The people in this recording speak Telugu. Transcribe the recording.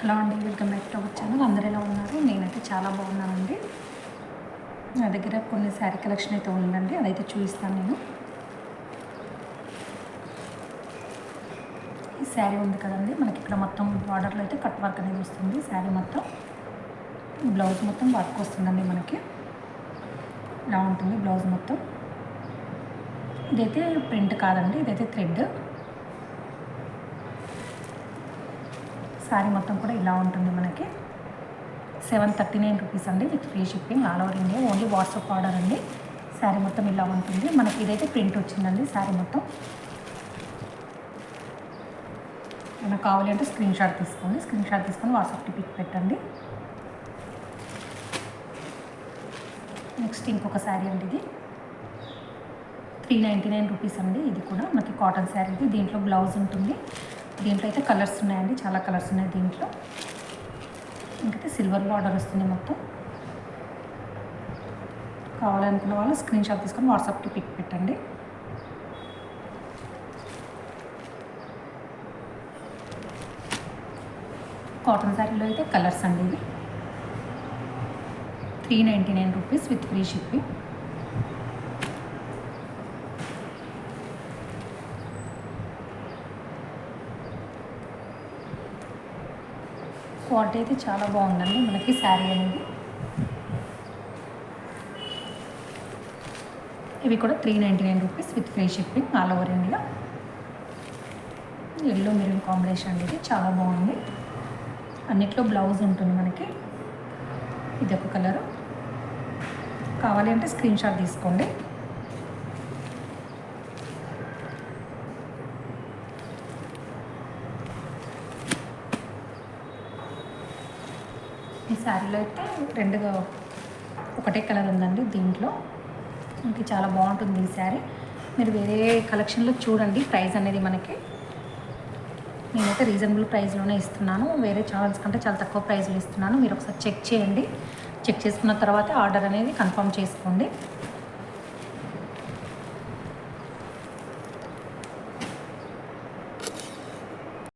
హలో అండి welcome back to our channel. అందరు ఎలా ఉన్నారు? నేనైతే చాలా బాగున్నానండి. నా దగ్గర కొన్ని శారీ కలెక్షన్ అయితే ఉందండి. అదైతే చూపిస్తాను నేను. ఈ శారీ ఉంది కదండి. మనకి ఇక్కడ మొత్తం బార్డర్లో అయితే కట్ వర్క్ అనేది వస్తుంది. శారీ మొత్తం బ్లౌజ్ మొత్తం వర్క్ వస్తుందండి మనకి. ఇలా ఉంటుంది బ్లౌజ్ మొత్తం. ఇదైతే ప్రింట్ కాదండి. ఇదైతే థ్రెడ్. శారీ మొత్తం కూడా ఇలా ఉంటుంది మనకి. సెవెన్ థర్టీ నైన్ రూపీస్ అండి with free shipping all over India only WhatsApp order అండి. శారీ మొత్తం ఇలా ఉంటుంది. మనకి ఇదైతే ప్రింట్ వచ్చిందండి శారీ మొత్తం. మనకు కావాలి అంటే స్క్రీన్ షాట్ తీసుకోండి. స్క్రీన్ షాట్ తీసుకొని వాట్సాప్కి పిక్ పెట్టండి. నెక్స్ట్ ఇంకొక శారీ అండి ఇది. త్రీ నైంటీ నైన్ రూపీస్ అండి. ఇది కూడా మనకి కాటన్ శారీ ఇది దీంట్లో బ్లౌజ్ ఉంటుంది. దీంట్లో అయితే కలర్స్ ఉన్నాయండి చాలా కలర్స్ ఉన్నాయి దీంట్లో. ఇంకైతే సిల్వర్ బార్డర్ వస్తుంది మొత్తం. కావాలనుకున్న వాళ్ళు స్క్రీన్ షాట్ తీసుకొని వాట్సాప్కి పిక్ పెట్టండి. కాటన్ శారీలో అయితే కలర్స్ అండి ఇవి. Three ninety nine rupees with free shipping quality అయితే చాలా బాగుందండి. మనకి శారీ అనేది. ఇవి కూడా three ninety nine rupees with free shipping all over India. Yellow maroon combination అనేది చాలా బాగుంది. అన్నిట్లో బ్లౌజ్ ఉంటుంది మనకి. ఇది ఒక కలరు. కావాలి అంటే స్క్రీన్ షాట్ తీసుకోండి. ఈ శారీలో అయితే రెండుగా ఒకటే కలర్ ఉందండి దీంట్లో. మనకి చాలా బాగుంటుంది ఈ శారీ. మీరు వేరే కలెక్షన్లో చూడండి ప్రైస్ అనేది మనకి. నేనైతే రీజనబుల్ ప్రైస్లోనే ఇస్తున్నాను. వేరే ఛానల్స్ కంటే చాలా తక్కువ ప్రైస్లో ఇస్తున్నాను. మీరు ఒకసారి చెక్ చేయండి. చెక్ చేసుకున్న తర్వాత ఆర్డర్ అనేది కన్ఫర్మ్ చేసుకోండి.